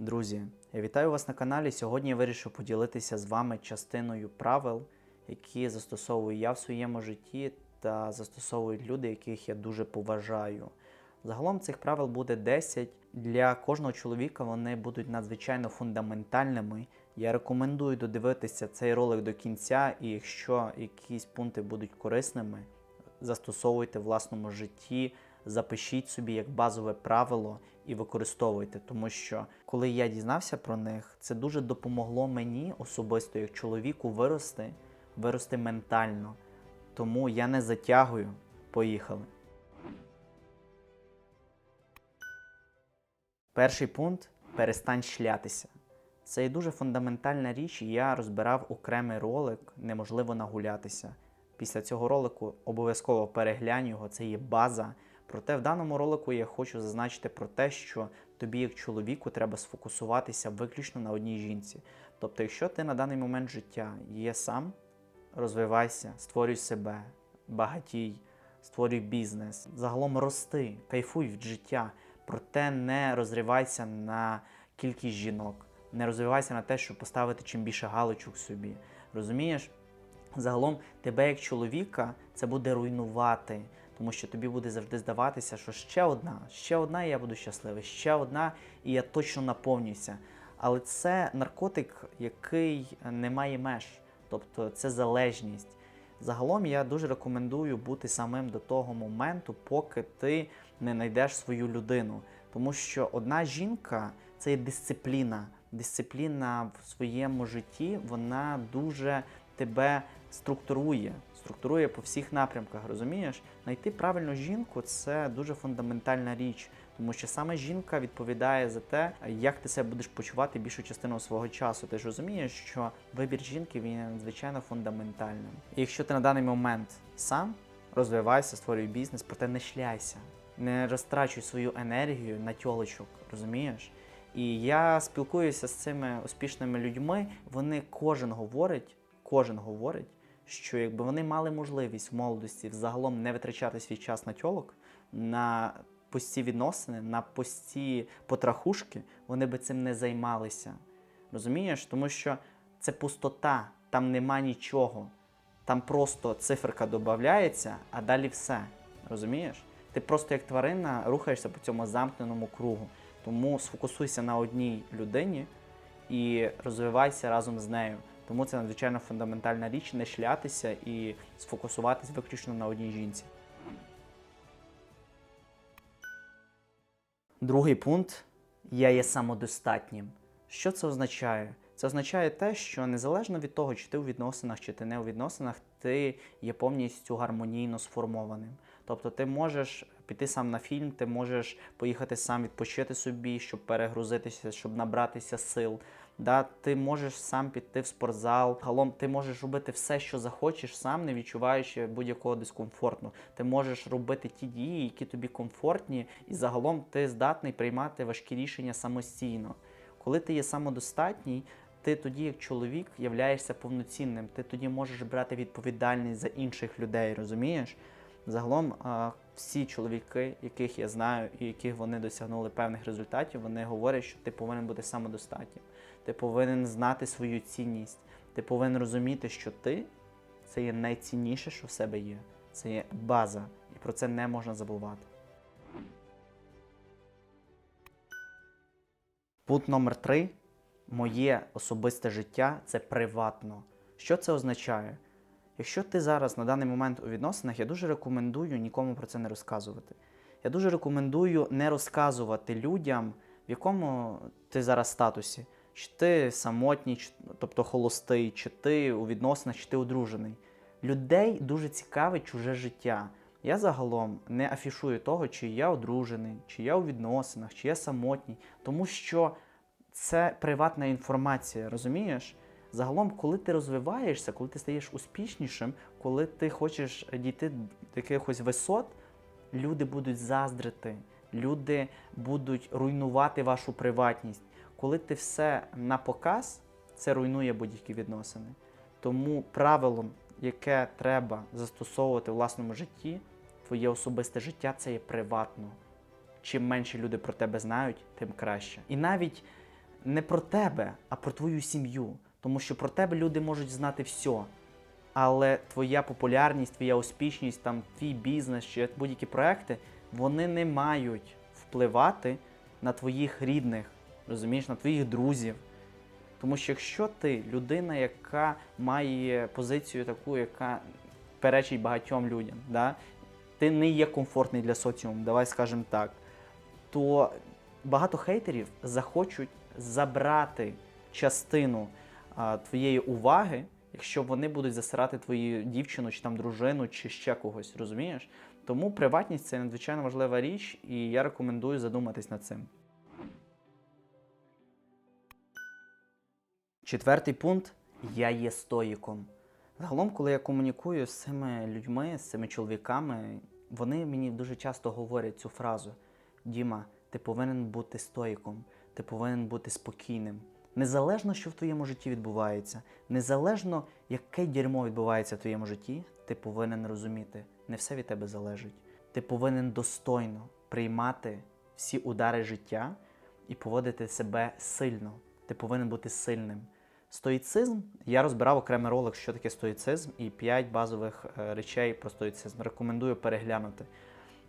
Друзі, я вітаю вас на каналі. Сьогодні я вирішив поділитися з вами частиною правил, які застосовую я в своєму житті та застосовують люди, яких я дуже поважаю. Загалом цих правил буде 10. Для кожного чоловіка вони будуть надзвичайно фундаментальними. Я рекомендую додивитися цей ролик до кінця, і якщо якісь пункти будуть корисними, застосовуйте в власному житті, запишіть собі як базове правило і використовуйте, тому що коли я дізнався про них, це дуже допомогло мені особисто як чоловіку вирости, вирости ментально. Тому я не затягую. Поїхали. Перший пункт перестань шлятися. Це є дуже фундаментальна річ, і я розбирав окремий ролик, неможливо нагулятися. Після цього ролику обов'язково переглянь його, це є база. Проте в даному ролику я хочу зазначити про те, що тобі, як чоловіку, треба сфокусуватися виключно на одній жінці. Тобто, якщо ти на даний момент життя є сам, розвивайся, створюй себе, багатій, створюй бізнес, загалом рости, кайфуй від життя, проте не розривайся на кількість жінок, не розвивайся на те, щоб поставити чим більше галочок собі. Розумієш? Загалом тебе як чоловіка це буде руйнувати, тому що тобі буде завжди здаватися, що ще одна, ще одна, і я буду щасливий, ще одна, і я точно наповнюся. Але це наркотик, який не має меж, тобто це залежність. Загалом я дуже рекомендую бути самим до того моменту, поки ти не знайдеш свою людину. Тому що одна жінка це є дисципліна. Дисципліна в своєму житті вона дуже тебе структурує, структурує по всіх напрямках, розумієш? Найти правильну жінку це дуже фундаментальна річ, тому що саме жінка відповідає за те, як ти себе будеш почувати більшу частину свого часу. Ти ж розумієш, що вибір жінки він надзвичайно фундаментальним. І якщо ти на даний момент сам розвивайся, створюй бізнес, проте не шляйся, не розтрачуй свою енергію на тьолочок, розумієш? І я спілкуюся з цими успішними людьми. Вони кожен говорить, кожен говорить, що якби вони мали можливість в молодості взагалом не витрачати свій час на тьолок, на пусті відносини, на пусті потрахушки, вони би цим не займалися. Розумієш? Тому що це пустота, там нема нічого. Там просто циферка додається, а далі все. Розумієш? Ти просто як тварина рухаєшся по цьому замкненому кругу. Тому сфокусуйся на одній людині і розвивайся разом з нею. Тому це надзвичайно фундаментальна річ не шлятися і сфокусуватись виключно на одній жінці. Другий пункт я є самодостатнім. Що це означає? Це означає те, що незалежно від того, чи ти у відносинах, чи ти не у відносинах, ти є повністю гармонійно сформованим. Тобто ти можеш піти сам на фільм, ти можеш поїхати сам відпочити собі, щоб перегрузитися, щоб набратися сил. Да, ти можеш сам піти в спортзал. Галом ти можеш робити все, що захочеш, сам не відчуваючи будь-якого дискомфорту. Ти можеш робити ті дії, які тобі комфортні, і загалом ти здатний приймати важкі рішення самостійно. Коли ти є самодостатній, ти тоді, як чоловік, являєшся повноцінним. Ти тоді можеш брати відповідальність за інших людей, розумієш? Загалом всі чоловіки, яких я знаю, і яких вони досягнули певних результатів, вони говорять, що ти повинен бути самодостатнім. Ти повинен знати свою цінність. Ти повинен розуміти, що ти це є найцінніше, що в себе є. Це є база, і про це не можна забувати. Пункт номер три. Моє особисте життя це приватно. Що це означає? Якщо ти зараз на даний момент у відносинах, я дуже рекомендую нікому про це не розказувати. Я дуже рекомендую не розказувати людям, в якому ти зараз статусі. Чи ти самотній, тобто холостий, чи ти у відносинах, чи ти одружений. Людей дуже цікавить чуже життя. Я загалом не афішую того, чи я одружений, чи я у відносинах, чи я самотній, тому що це приватна інформація, розумієш? Загалом, коли ти розвиваєшся, коли ти стаєш успішнішим, коли ти хочеш дійти до якихось висот, люди будуть заздрити, люди будуть руйнувати вашу приватність. Коли ти все на показ, це руйнує будь-які відносини. Тому правилом, яке треба застосовувати в власному житті, твоє особисте життя це є приватно. Чим менше люди про тебе знають, тим краще. І навіть не про тебе, а про твою сім'ю. Тому що про тебе люди можуть знати все. Але твоя популярність, твоя успішність, там, твій бізнес чи будь-які проекти, вони не мають впливати на твоїх рідних, розумієш, на твоїх друзів. Тому що якщо ти людина, яка має позицію таку, яка перечить багатьом людям, да? ти не є комфортний для соціуму, давай скажемо так, то багато хейтерів захочуть забрати частину а, твоєї уваги, якщо вони будуть засирати твою дівчину чи там дружину, чи ще когось, розумієш? Тому приватність це надзвичайно важлива річ, і я рекомендую задуматись над цим. Четвертий пункт я є стоїком. Загалом, коли я комунікую з цими людьми, з цими чоловіками, вони мені дуже часто говорять цю фразу: Діма, ти повинен бути стоїком, ти повинен бути спокійним. Незалежно, що в твоєму житті відбувається, незалежно, яке дерьмо відбувається в твоєму житті, ти повинен розуміти, не все від тебе залежить. Ти повинен достойно приймати всі удари життя і поводити себе сильно. Ти повинен бути сильним. Стоїцизм я розбирав окремий ролик, що таке стоїцизм, і 5 базових е, речей про стоїцизм. Рекомендую переглянути.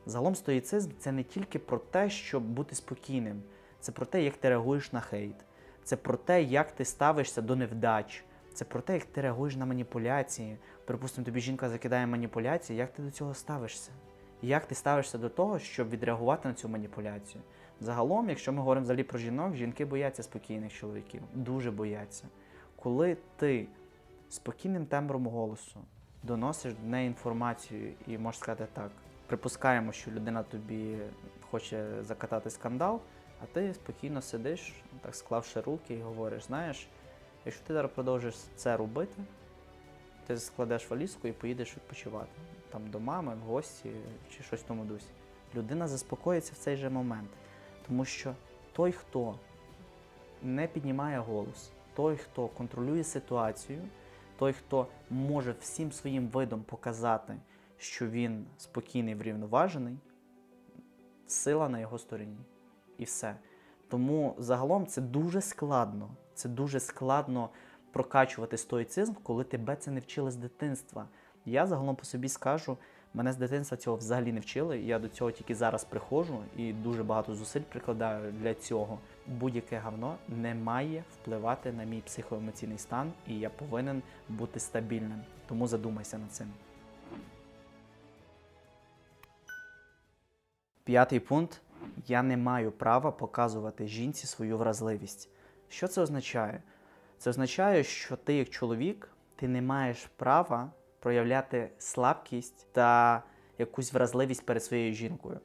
Загалом стоїцизм це не тільки про те, щоб бути спокійним, це про те, як ти реагуєш на хейт, це про те, як ти ставишся до невдач, це про те, як ти реагуєш на маніпуляції. Припустимо, тобі жінка закидає маніпуляції, як ти до цього ставишся? Як ти ставишся до того, щоб відреагувати на цю маніпуляцію? Загалом, якщо ми говоримо взагалі про жінок, жінки бояться спокійних чоловіків, дуже бояться. Коли ти спокійним тембром голосу доносиш до неї інформацію і можеш сказати так, припускаємо, що людина тобі хоче закатати скандал, а ти спокійно сидиш, так склавши руки і говориш, знаєш, якщо ти зараз продовжиш це робити, ти складеш валізку і поїдеш відпочивати там до мами, в гості чи щось в тому дусі. Людина заспокоїться в цей же момент, тому що той, хто не піднімає голос, той, хто контролює ситуацію, той, хто може всім своїм видом показати, що він спокійний, врівноважений, сила на його стороні. І все. Тому загалом це дуже складно. Це дуже складно прокачувати стоїцизм, коли тебе це не вчили з дитинства. Я загалом по собі скажу, мене з дитинства цього взагалі не вчили. Я до цього тільки зараз приходжу і дуже багато зусиль прикладаю для цього. Будь-яке говно не має впливати на мій психоемоційний стан, і я повинен бути стабільним. Тому задумайся над цим. П'ятий пункт. Я не маю права показувати жінці свою вразливість. Що це означає? Це означає, що ти, як чоловік, ти не маєш права проявляти слабкість та якусь вразливість перед своєю жінкою.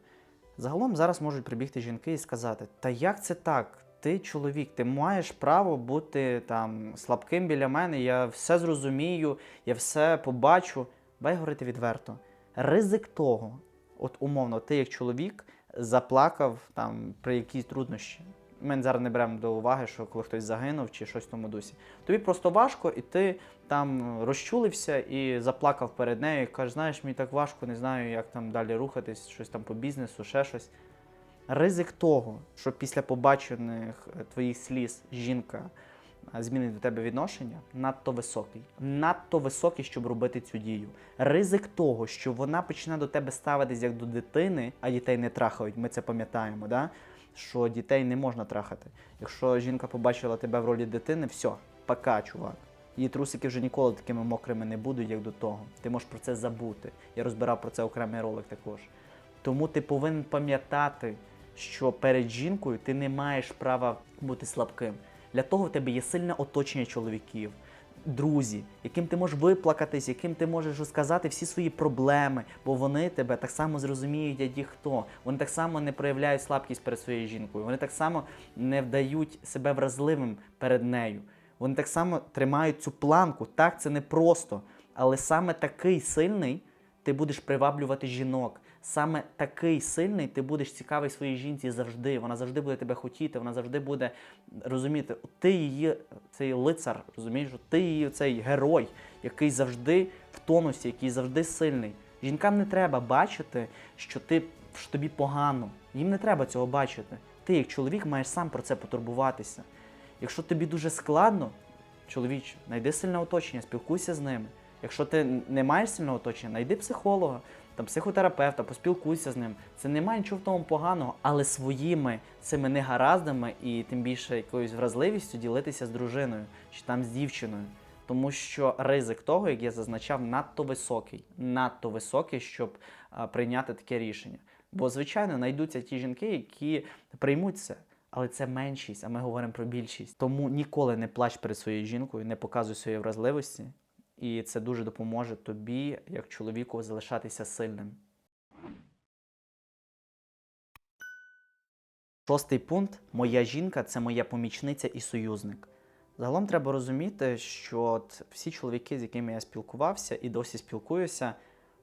Загалом зараз можуть прибігти жінки і сказати: Та як це так? Ти чоловік, ти маєш право бути там слабким біля мене, я все зрозумію, я все побачу. Бай говорити відверто. Ризик того, от умовно, ти як чоловік заплакав там при якійсь труднощі. Ми зараз не беремо до уваги, що коли хтось загинув чи щось в тому дусі. Тобі просто важко, і ти там розчулився і заплакав перед нею, і кажеш, знаєш, мені так важко, не знаю, як там далі рухатись, щось там по бізнесу, ще щось. Ризик того, що після побачених е, твоїх сліз жінка е, змінить до тебе відношення, надто високий. Надто високий, щоб робити цю дію. Ризик того, що вона почне до тебе ставитись як до дитини, а дітей не трахають, ми це пам'ятаємо. Да? Що дітей не можна трахати. Якщо жінка побачила тебе в ролі дитини, все, пока, чувак. Її трусики вже ніколи такими мокрими не будуть, як до того. Ти можеш про це забути. Я розбирав про це окремий ролик також. Тому ти повинен пам'ятати, що перед жінкою ти не маєш права бути слабким. Для того в тебе є сильне оточення чоловіків, друзі, яким ти можеш виплакатись, яким ти можеш розказати всі свої проблеми, бо вони тебе так само зрозуміють, як і хто. Вони так само не проявляють слабкість перед своєю жінкою. Вони так само не вдають себе вразливим перед нею. Вони так само тримають цю планку. Так, це не просто. Але саме такий сильний ти будеш приваблювати жінок. Саме такий сильний ти будеш цікавий своїй жінці завжди. Вона завжди буде тебе хотіти, вона завжди буде розуміти, ти її цей лицар, розумієш, ти її цей герой, який завжди в тонусі, який завжди сильний. Жінкам не треба бачити, що ти що тобі погано. Їм не треба цього бачити. Ти, як чоловік, маєш сам про це потурбуватися. Якщо тобі дуже складно, чоловіче, знайди сильне оточення, спілкуйся з ними. Якщо ти не маєш сильного оточення, знайди психолога, там, психотерапевта, поспілкуйся з ним. Це немає нічого в тому поганого, але своїми цими негараздами і тим більше якоюсь вразливістю ділитися з дружиною чи там з дівчиною. Тому що ризик того, як я зазначав, надто високий, надто високий, щоб а, прийняти таке рішення. Бо, звичайно, знайдуться ті жінки, які приймуть це. Але це меншість, а ми говоримо про більшість. Тому ніколи не плач перед своєю жінкою, не показуй своєї вразливості. І це дуже допоможе тобі, як чоловіку, залишатися сильним. Шостий пункт: моя жінка це моя помічниця і союзник. Загалом треба розуміти, що от всі чоловіки, з якими я спілкувався і досі спілкуюся,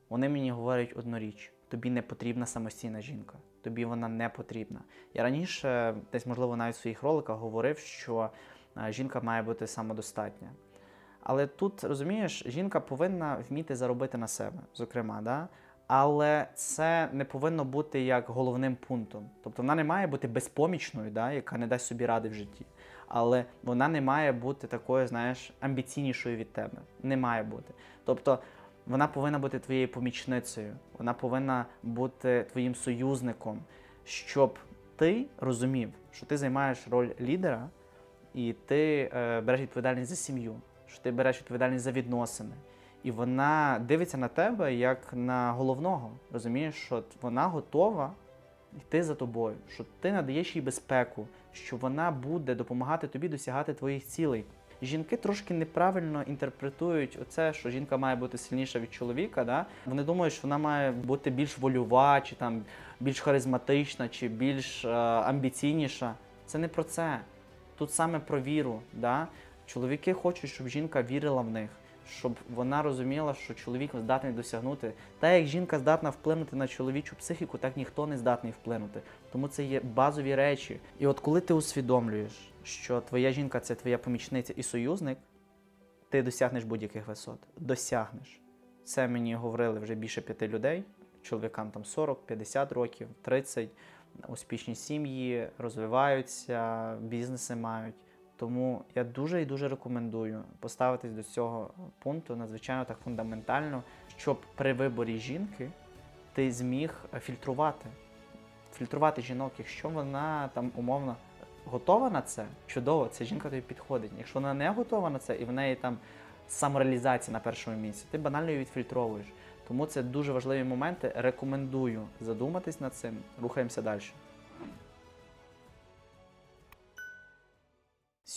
вони мені говорять одну річ: тобі не потрібна самостійна жінка, тобі вона не потрібна. Я раніше, десь, можливо, навіть в своїх роликах говорив, що е, жінка має бути самодостатня. Але тут, розумієш, жінка повинна вміти заробити на себе, зокрема, да? але це не повинно бути як головним пунктом. Тобто вона не має бути безпомічною, да? яка не дасть собі ради в житті. Але вона не має бути такою, знаєш, амбіційнішою від тебе. Не має бути. Тобто вона повинна бути твоєю помічницею, вона повинна бути твоїм союзником, щоб ти розумів, що ти займаєш роль лідера і ти е, береш відповідальність за сім'ю, що ти береш відповідальність за відносини. І вона дивиться на тебе як на головного. Розумієш, що вона готова йти за тобою, що ти надаєш їй безпеку, що вона буде допомагати тобі досягати твоїх цілей. Жінки трошки неправильно інтерпретують оце, що жінка має бути сильніша від чоловіка. Да? Вони думають, що вона має бути більш вольова, чи там більш харизматична, чи більш е, амбіційніша. Це не про це. Тут саме про віру. Да? Чоловіки хочуть, щоб жінка вірила в них, щоб вона розуміла, що чоловік здатний досягнути. Та як жінка здатна вплинути на чоловічу психіку, так ніхто не здатний вплинути. Тому це є базові речі. І от коли ти усвідомлюєш, що твоя жінка це твоя помічниця і союзник, ти досягнеш будь-яких висот. Досягнеш. Це мені говорили вже більше п'яти людей, чоловікам там 40, 50 років, 30, успішні сім'ї, розвиваються, бізнеси мають. Тому я дуже і дуже рекомендую поставитись до цього пункту надзвичайно так фундаментально, щоб при виборі жінки ти зміг фільтрувати. Фільтрувати жінок, якщо вона там умовно готова на це, чудово, ця жінка тобі підходить. Якщо вона не готова на це і в неї там самореалізація на першому місці, ти банально її відфільтровуєш. Тому це дуже важливі моменти. Рекомендую задуматись над цим. Рухаємося далі.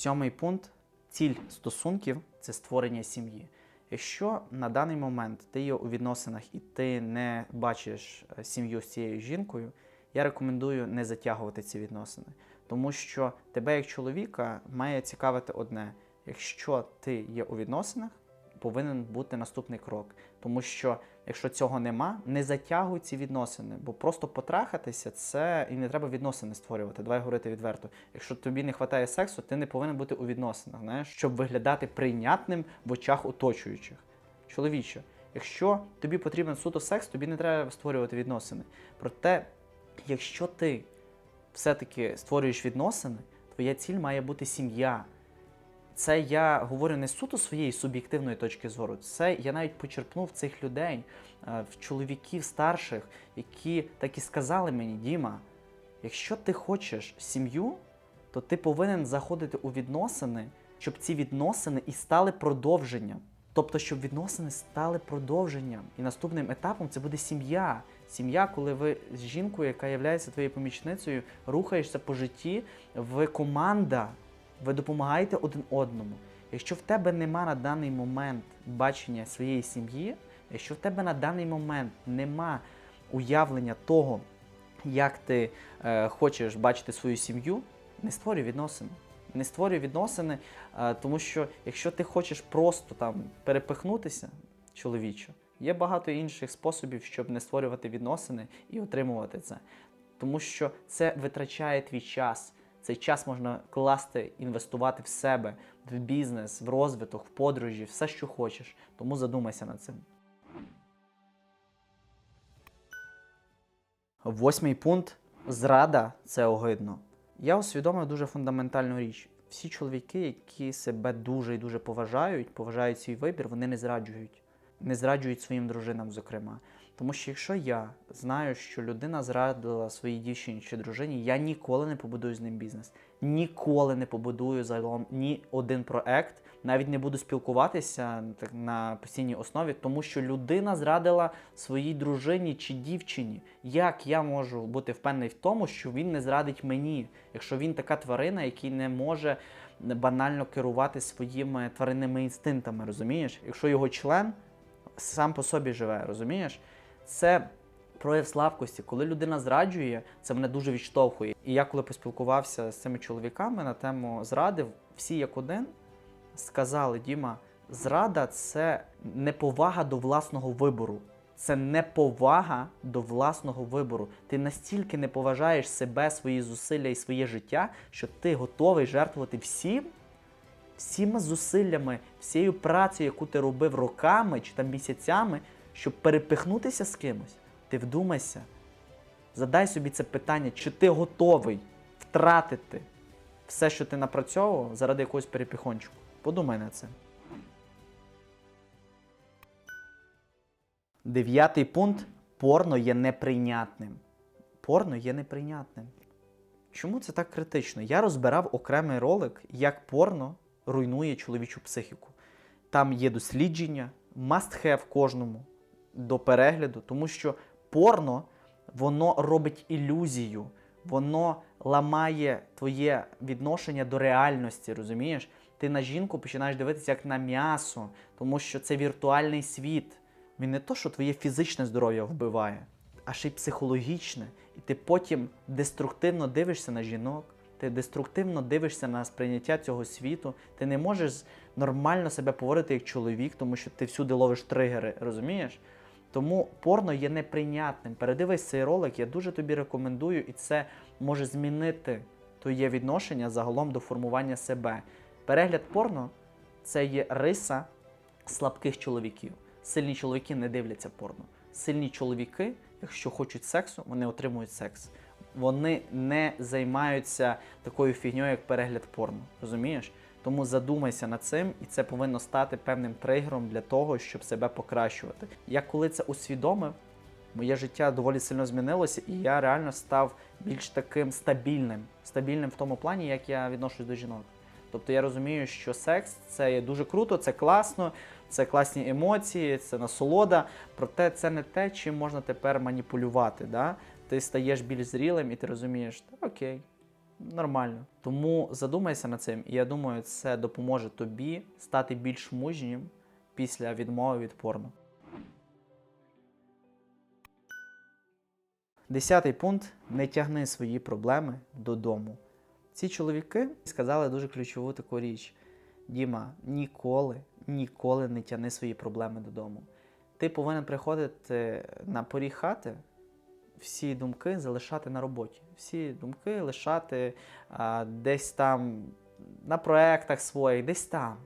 Сьомий пункт ціль стосунків це створення сім'ї. Якщо на даний момент ти є у відносинах і ти не бачиш е, сім'ю з цією жінкою, я рекомендую не затягувати ці відносини. Тому що тебе як чоловіка має цікавити одне: якщо ти є у відносинах, повинен бути наступний крок. Тому що якщо цього нема, не затягуй ці відносини, бо просто потрахатися це і не треба відносини створювати. Давай говорити відверто. Якщо тобі не вистачає сексу, ти не повинен бути у відносинах, знаєш, щоб виглядати прийнятним в очах оточуючих. Чоловіче, якщо тобі потрібен суто секс, тобі не треба створювати відносини. Проте, якщо ти все-таки створюєш відносини, твоя ціль має бути сім'я. Це я говорю не суто своєї суб'єктивної точки зору. Це я навіть почерпнув цих людей, е, в чоловіків старших, які так і сказали мені, Діма, якщо ти хочеш сім'ю, то ти повинен заходити у відносини, щоб ці відносини і стали продовженням. Тобто, щоб відносини стали продовженням. І наступним етапом це буде сім'я. Сім'я, коли ви з жінкою, яка є твоєю помічницею, рухаєшся по житті, ви команда, ви допомагаєте один одному. Якщо в тебе нема на даний момент бачення своєї сім'ї, якщо в тебе на даний момент нема уявлення того, як ти е, хочеш бачити свою сім'ю, не створюй відносини. Не створюй відносини, е, тому що якщо ти хочеш просто там перепихнутися, чоловіче, є багато інших способів, щоб не створювати відносини і отримувати це. Тому що це витрачає твій час. Цей час можна класти, інвестувати в себе, в бізнес, в розвиток, в подорожі, все, що хочеш. Тому задумайся над цим. Восьмий пункт зрада це огидно. Я усвідомив дуже фундаментальну річ. Всі чоловіки, які себе дуже і дуже поважають, поважають свій вибір, вони не зраджують. Не зраджують своїм дружинам, зокрема. Тому що якщо я знаю, що людина зрадила своїй дівчині чи дружині, я ніколи не побудую з ним бізнес. Ніколи не побудую загалом ні один проект, навіть не буду спілкуватися так на постійній основі, тому що людина зрадила своїй дружині чи дівчині. Як я можу бути впевнений в тому, що він не зрадить мені, якщо він така тварина, який не може банально керувати своїми тваринними інстинктами, розумієш? Якщо його член сам по собі живе, розумієш? Це прояв слабкості. Коли людина зраджує, це мене дуже відштовхує. І я коли поспілкувався з цими чоловіками на тему зради, всі як один сказали: Діма, зрада це неповага до власного вибору. Це неповага до власного вибору. Ти настільки не поважаєш себе, свої зусилля і своє життя, що ти готовий жертвувати всім, всіма зусиллями, всією працею, яку ти робив роками чи там місяцями, щоб перепихнутися з кимось. Ти вдумайся. Задай собі це питання, чи ти готовий втратити все, що ти напрацьовував заради якогось перепіхончику. Подумай на це. Дев'ятий пункт порно є неприйнятним. Порно є неприйнятним. Чому це так критично? Я розбирав окремий ролик, як порно руйнує чоловічу психіку. Там є дослідження, must have кожному до перегляду, тому що порно воно робить ілюзію, воно ламає твоє відношення до реальності, розумієш? Ти на жінку починаєш дивитися як на м'ясо, тому що це віртуальний світ. Він не то, що твоє фізичне здоров'я вбиває, а ще й психологічне. І ти потім деструктивно дивишся на жінок, ти деструктивно дивишся на сприйняття цього світу. Ти не можеш нормально себе поводити як чоловік, тому що ти всюди ловиш тригери, розумієш? Тому порно є неприйнятним. Передивись цей ролик, я дуже тобі рекомендую, і це може змінити твоє відношення загалом до формування себе. Перегляд порно це є риса слабких чоловіків. Сильні чоловіки не дивляться порно. Сильні чоловіки, якщо хочуть сексу, вони отримують секс. Вони не займаються такою фігньою, як перегляд порно. Розумієш? Тому задумайся над цим, і це повинно стати певним тригером для того, щоб себе покращувати. Я коли це усвідомив, моє життя доволі сильно змінилося, і я реально став більш таким стабільним. Стабільним в тому плані, як я відношусь до жінок. Тобто я розумію, що секс це є дуже круто, це класно, це класні емоції, це насолода. Проте це не те, чим можна тепер маніпулювати. Да? Ти стаєш більш зрілим і ти розумієш, окей, нормально. Тому задумайся над цим, і я думаю, це допоможе тобі стати більш мужнім після відмови від порно. Десятий пункт: не тягни свої проблеми додому. Ці чоловіки сказали дуже ключову таку річ: Діма, ніколи, ніколи не тягни свої проблеми додому. Ти повинен приходити на поріг хати, всі думки залишати на роботі, всі думки лишати а, десь там на проектах своїх, десь там.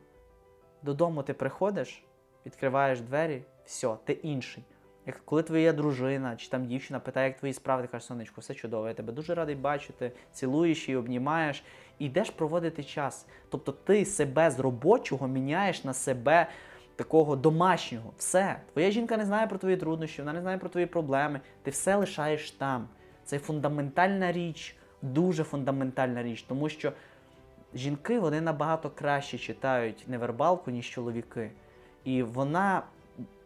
Додому ти приходиш, відкриваєш двері, все, ти інший. Як коли твоя дружина чи там дівчина питає, як твої справи, ти кажеш, сонечко, все чудово, я тебе дуже радий бачити, цілуєш її, обнімаєш, і йдеш проводити час. Тобто ти себе з робочого міняєш на себе такого домашнього. Все. Твоя жінка не знає про твої труднощі, вона не знає про твої проблеми. Ти все лишаєш там. Це фундаментальна річ, дуже фундаментальна річ, тому що жінки вони набагато краще читають невербалку, ніж чоловіки. І вона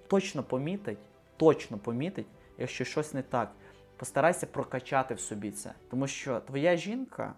точно помітить, точно помітить, якщо щось не так. Постарайся прокачати в собі це. Тому що твоя жінка,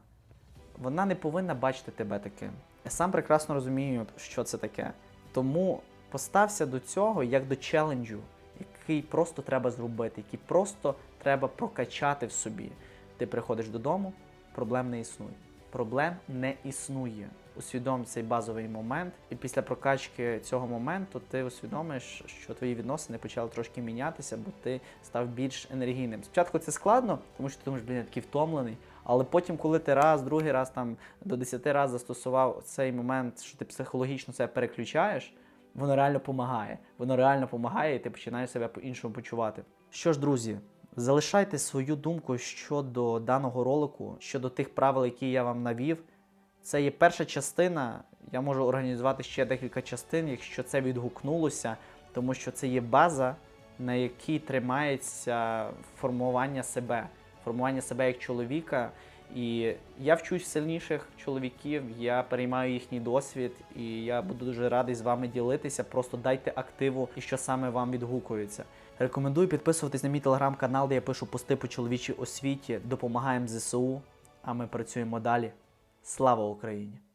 вона не повинна бачити тебе таким. Я сам прекрасно розумію, що це таке. Тому постався до цього як до челенджу, який просто треба зробити, який просто треба прокачати в собі. Ти приходиш додому, проблем не існує. Проблем не існує. Усвідом цей базовий момент, і після прокачки цього моменту ти усвідомиш, що твої відносини почали трошки мінятися, бо ти став більш енергійним. Спочатку це складно, тому що ти думаєш, блін, я такий втомлений. Але потім, коли ти раз, другий раз там до 10 разів застосував цей момент, що ти психологічно себе переключаєш, воно реально допомагає. Воно реально допомагає, і ти починаєш себе по-іншому почувати. Що ж, друзі, залишайте свою думку щодо даного ролику, щодо тих правил, які я вам навів. Це є перша частина. Я можу організувати ще декілька частин, якщо це відгукнулося, тому що це є база, на якій тримається формування себе, формування себе як чоловіка. І я вчусь сильніших чоловіків, я переймаю їхній досвід, і я буду дуже радий з вами ділитися. Просто дайте активу і що саме вам відгукується. Рекомендую підписуватись на мій телеграм-канал, де я пишу пости по чоловічій освіті, допомагаємо ЗСУ, а ми працюємо далі. Слава Україні!